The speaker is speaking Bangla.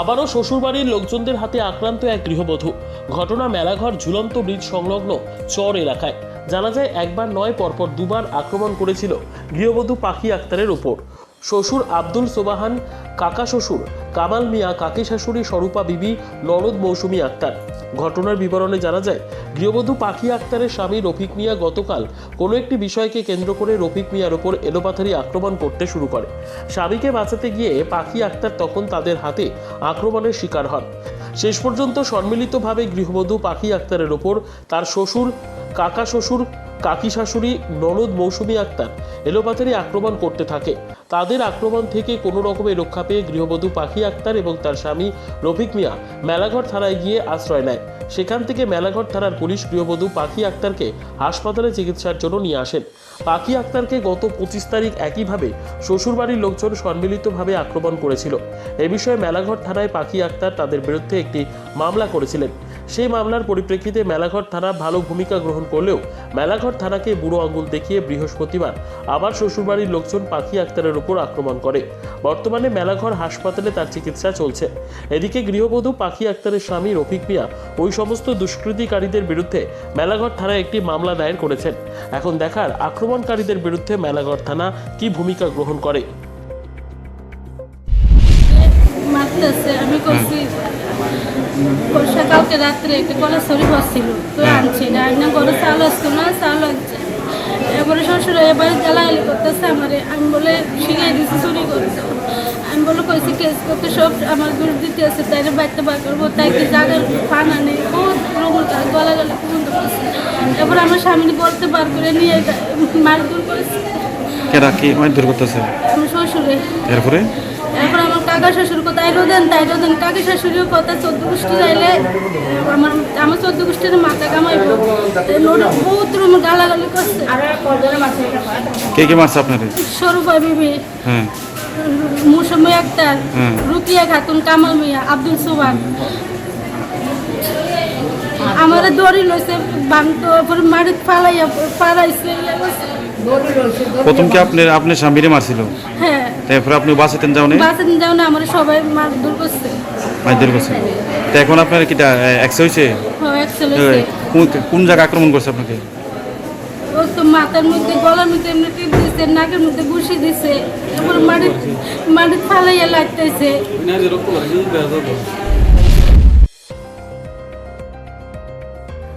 আবারও শ্বশুরবাড়ির লোকজনদের হাতে আক্রান্ত এক গৃহবধূ। ঘটনা মেলাঘর, ঝুলন্ত ব্রিজ সংলগ্ন চর এলাকায়। জানা যায়, একবার নয়, পরপর দুবার আক্রমণ করেছিল গৃহবধূ পাখি আক্তারের ওপর। শ্বশুর আব্দুল সোবাহান, কাকা শ্বশুর, কামাল মিয়া, কাকি শাশুড়ি, স্বরূপা বিবি নরদ মৌসুমী আক্তার। ঘটনার বিবরণে জানা যায়, গৃহবধূ পাখি আক্তারের স্বামী রফিক মিয়া গতকাল কোনো একটি বিষয়কে কেন্দ্র করে রফিক মিয়ার ওপর এলোপাথারি আক্রমণ করতে শুরু করে। স্বামীকে বাঁচাতে গিয়ে পাখি আক্তার তখন তাদের হাতে আক্রমণের শিকার হন। শেষ পর্যন্ত সম্মিলিতভাবে গৃহবধূ পাখি আক্তারের ওপর তার শ্বশুর, কাকা শ্বশুর কাকি শাশুড়ি, ননদ মৌসুমী আক্তার এলোপাথারি আক্রমণ করতে থাকে। তাদের আক্রমণ থেকে কোনো রকমের রক্ষা পেয়ে গৃহবধূ পাখি আক্তার এবং তার স্বামী রফিক মিয়া মেলাঘর থানায় গিয়ে আশ্রয় নেয়। সেখান থেকে মেলাঘর থানার পুলিশ গৃহবধূ পাখি আক্তারকে হাসপাতালে চিকিৎসার জন্য নিয়ে আসেন। পাখি আক্তারকে গত পঁচিশ তারিখ একইভাবে শ্বশুরবাড়ির লোকজন সম্মিলিতভাবে আক্রমণ করেছিল। এ বিষয়ে মেলাঘর থানায় পাখি আক্তার তাদের বিরুদ্ধে একটি মামলা করেছিলেন। সেই মামলার পরিপ্রেক্ষিতে মেলাঘর থানা ভালো ভূমিকা গ্রহণ করলেও মেলাঘর থানাকে বুড়ো আঙুল দেখিয়ে বৃহস্পতিবার আবার শ্বশুরবাড়ির লোকজন পাখি আক্তারের উপর আক্রমণ করে। বর্তমানে মেলাঘর হাসপাতালে তার চিকিৎসা চলছে। এদিকে গৃহবধূ পাখি আক্তারের স্বামী রফিক মিয়া ওই সমস্ত দুষ্কৃতিকারীদের বিরুদ্ধে মেলাঘর থানায় একটি মামলা দায়ের করেছেন। এখন দেখার আক্রমণকারীদের বিরুদ্ধে মেলাঘর থানা কি ভূমিকা গ্রহণ করে। মারতেছে আমি করছি কালকে রাত্রে একটা কলা সরি বসছিল তো আনছি না আইনা ঘরে চাল আসতো না চাল আনছে এবারে শ্বশুর এবারে জ্বালাগালি করতেছে আমারে আমি বলে শিখাই দিছি চুরি করতে আমি বলে কইছি কেস করতে সব আমার দূর দিতে আছে তাই বাড়িতে বার করব তাই কি জায়গার পানা নেই বহুত রকম তার গলাগালি পর্যন্ত করছে এবার আমার স্বামী বলতে বার করে নিয়ে মার দূর করেছে। কেরা কি মারধর করতেছে? আমার শ্বশুরে। এরপরে? কাকা শ্বশুর কোথায় আইরো দেন রোদেন। দেন কাকা শাশুড়িও কথা চোদ্দ গোষ্ঠী যাইলে আমার আমার চোদ্দ গোষ্ঠীর মাথা কামাইব। বহুত রুম গালাগালি করছে। কে কে মারছে আপনার সরু বিবি। হ্যাঁ। মুসম্মি আক্তার। রুকিয়া খাতুন কামাল মিয়া আব্দুল সুবান আমার দড়ি লইছে ভাঙতো পরে মাটিত ফালাইয়া ফালাইছে। প্রথম কি আপনি আপনার স্বামীরে মারছিল? হ্যাঁ। তারপরে আপনি বাঁচাতেন যাও না বাসে যাও না আমার সবাই মার দূর করছে। মারধর করছে। তো এখন আপনার কি এক্স হয়েছে হ্যাঁ কোন- কোন জায়গা আক্রমণ করছে আপনাকে? ও তো মাথার মধ্যে গলার মধ্যে এমনি টিপ দিছে নাকের মধ্যে ঘুষি দিছে এরপর মাটির মাটির ফালাইয়া লাগতেছে